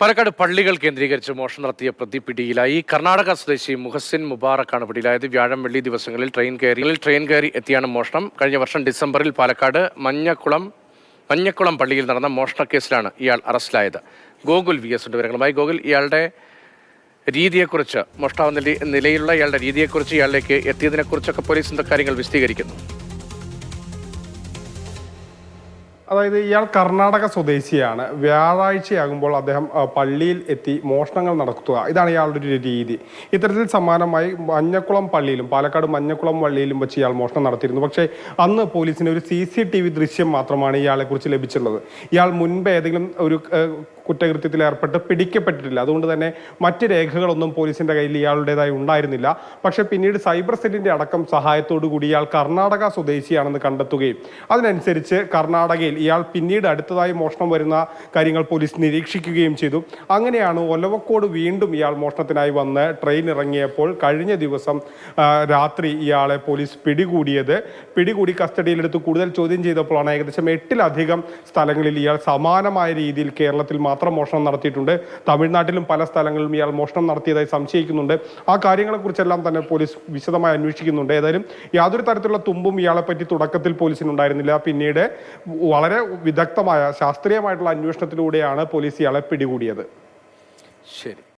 പാലക്കാട് പള്ളികൾ കേന്ദ്രീകരിച്ച് മോഷണം നടത്തിയ പ്രതി പിടിയിലായി. കർണാടക സ്വദേശി മുഹസിൻ മുബാറക്കാണ് പിടിയിലായത്. വ്യാഴം വെള്ളി ദിവസങ്ങളിൽ ട്രെയിൻ കയറി ട്രെയിൻ കയറി എത്തിയാണ് മോഷണം. കഴിഞ്ഞ വർഷം ഡിസംബറിൽ പാലക്കാട് മഞ്ഞക്കുളം മഞ്ഞക്കുളം പള്ളിയിൽ നടന്ന മോഷണ കേസിലാണ് ഇയാൾ അറസ്റ്റിലായത്. ഗോകുൽ വി എസ് വിവരങ്ങളുമായി. ഗോകുൽ ഇയാളുടെ രീതിയെക്കുറിച്ച് മോഷ്ടാവ് നിലയിലുള്ള ഇയാളുടെ രീതിയെക്കുറിച്ച് ഇയാളിലേക്ക് എത്തിയതിനെക്കുറിച്ചൊക്കെ പോലീസ് എന്തൊക്കെ കാര്യങ്ങൾ വിശദീകരിക്കുന്നു? അതായത് ഇയാൾ കർണാടക സ്വദേശിയാണ്. വ്യാഴാഴ്ചയാകുമ്പോൾ അദ്ദേഹം പള്ളിയിൽ എത്തി മോഷണങ്ങൾ നടത്തുക. ഇതാണ് ഇയാളുടെ ഒരു രീതി. ഇത്തരത്തിൽ സമാനമായി മഞ്ഞക്കുളം പള്ളിയിലും പാലക്കാട് മഞ്ഞക്കുളം പള്ളിയിലും വെച്ച് ഇയാൾ മോഷണം നടത്തിയിരുന്നു. പക്ഷേ അന്ന് പോലീസിന് ഒരു സി ദൃശ്യം മാത്രമാണ് ഇയാളെക്കുറിച്ച് ലഭിച്ചിട്ടുള്ളത്. ഇയാൾ മുൻപ് ഏതെങ്കിലും ഒരു കുറ്റകൃത്യത്തിൽ ഏർപ്പെട്ട് പിടിക്കപ്പെട്ടിട്ടില്ല. അതുകൊണ്ട് തന്നെ മറ്റ് രേഖകളൊന്നും പോലീസിന്റെ കയ്യിൽ ഇയാളുടേതായി ഉണ്ടായിരുന്നില്ല. പക്ഷെ പിന്നീട് സൈബർ സെല്ലിന്റെ അടക്കം സഹായത്തോടു കൂടി ഇയാൾ കർണാടക സ്വദേശിയാണെന്ന് കണ്ടെത്തുകയും അതിനനുസരിച്ച് കർണാടകയിൽ ഇയാൾ പിന്നീട് അടുത്തതായി മോഷണം വരുന്ന കാര്യങ്ങൾ പോലീസ് നിരീക്ഷിക്കുകയും ചെയ്തു. അങ്ങനെയാണ് ഒലവക്കോട് വീണ്ടും ഇയാൾ മോഷണത്തിനായി വന്ന് ട്രെയിൻ ഇറങ്ങിയപ്പോൾ കഴിഞ്ഞ ദിവസം രാത്രി ഇയാളെ പോലീസ് പിടികൂടിയത്. പിടികൂടി കസ്റ്റഡിയിലെടുത്ത് കൂടുതൽ ചോദ്യം ചെയ്തപ്പോഴാണ് ഏകദേശം എട്ടിലധികം സ്ഥലങ്ങളിൽ ഇയാൾ സമാനമായ രീതിയിൽ കേരളത്തിൽ മാത്രം മോഷണം നടത്തിയിട്ടുണ്ട്. തമിഴ്നാട്ടിലും പല സ്ഥലങ്ങളിലും ഇയാൾ മോഷണം നടത്തിയതായി സംശയിക്കുന്നുണ്ട്. ആ കാര്യങ്ങളെക്കുറിച്ചെല്ലാം തന്നെ പോലീസ് വിശദമായി അന്വേഷിക്കുന്നുണ്ട്. ഏതായാലും യാതൊരു തരത്തിലുള്ള തുമ്പും ഇയാളെ പറ്റി തുടക്കത്തിൽ പോലീസിനുണ്ടായിരുന്നില്ല. പിന്നീട് വളരെ വിദഗ്ധമായ ശാസ്ത്രീയമായിട്ടുള്ള അന്വേഷണത്തിലൂടെയാണ് പോലീസ് ഇയാളെ പിടികൂടിയത്. ശരി.